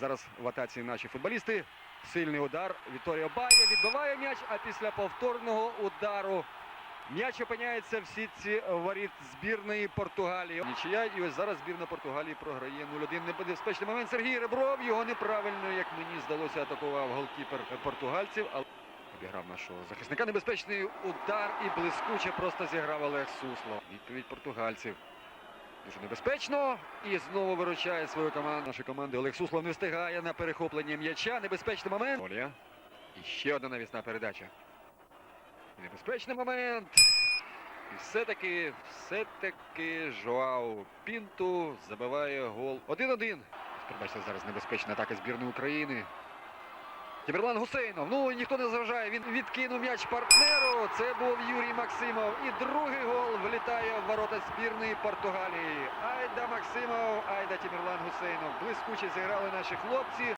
Зараз в атаці наші футболісти. Сильний удар. Вікторія Бає відбиває м'яч, а після повторного удару м'яч опиняється в сітці воріт збірної Португалії. Нічия, і ось зараз збірна Португалії програє 0-1. Небезпечний момент. Сергій Ребров його неправильно, як мені здалося, атакував голкіпер португальців. Але обіграв нашого захисника. Небезпечний удар і блискуче просто зіграв Олег Суслов. Відповідь португальців. Дуже небезпечно. І знову виручає свою команду. Наша команда Олег Суслов не встигає на перехоплення м'яча. Небезпечний момент. Оля. І ще одна навісна передача. Небезпечний момент. І все-таки, все-таки Жоау Пінту забиває гол. 1-1. Пробачте, зараз небезпечна атака збірної України. Тімерлан Гусейнов. Ну ніхто не заважає. Він відкинув м'яч партнеру. Це був Юрій Максимов. І другий гол влітає в ворота збірної Португалії. Айда Максимов, айда Тімерлан Гусейнов. Блискуче зіграли наші хлопці.